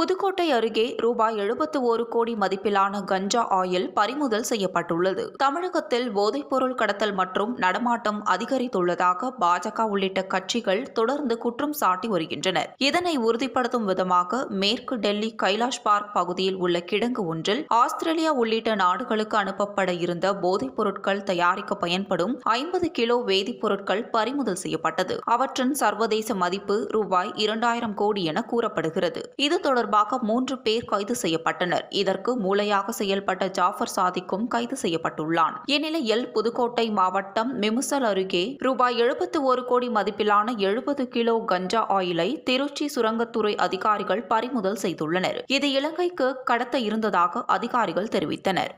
புதுக்கோட்டை அருகே ரூபாய் எழுபத்து ஒரு கோடி மதிப்பிலான கஞ்சா ஆயில் பறிமுதல் செய்யப்பட்டுள்ளது. தமிழகத்தில் போதைப்பொருள் கடத்தல் மற்றும் நடமாட்டம் அதிகரித்துள்ளதாக பாஜக உள்ளிட்ட கட்சிகள் தொடர்ந்து குற்றம் சாட்டி வருகின்றனர். இதனை உறுதிப்படுத்தும் விதமாக மேற்கு டெல்லி கைலாஷ் பார்க் பகுதியில் உள்ள கிடங்கு ஒன்றில் ஆஸ்திரேலியா உள்ளிட்ட நாடுகளுக்கு அனுப்பப்பட இருந்த போதைப் பொருட்கள் தயாரிக்க பயன்படும் ஐம்பது கிலோ வேதிப்பொருட்கள் பறிமுதல் செய்யப்பட்டது. அவற்றின் சர்வதேச மதிப்பு ரூபாய் இரண்டாயிரம் கோடி என கூறப்படுகிறது. இது தொடர்பாக மூன்று பேர் கைது செய்யப்பட்டனர். இதற்கு மூளையாக செயல்பட்ட ஜாஃபர் சாதிக்கும் கைது செய்யப்பட்டுள்ளான். இந்நிலையில் புதுக்கோட்டை மாவட்டம் மிமுசல் அருகே ரூபாய் எழுபத்து ஒரு கோடி மதிப்பிலான எழுபது கிலோ கஞ்சா ஆயிலை திருச்சி சுரங்கத்துறை அதிகாரிகள் பறிமுதல் செய்துள்ளனர். இது இலங்கைக்கு கடத்த இருந்ததாக அதிகாரிகள் தெரிவித்தனர்.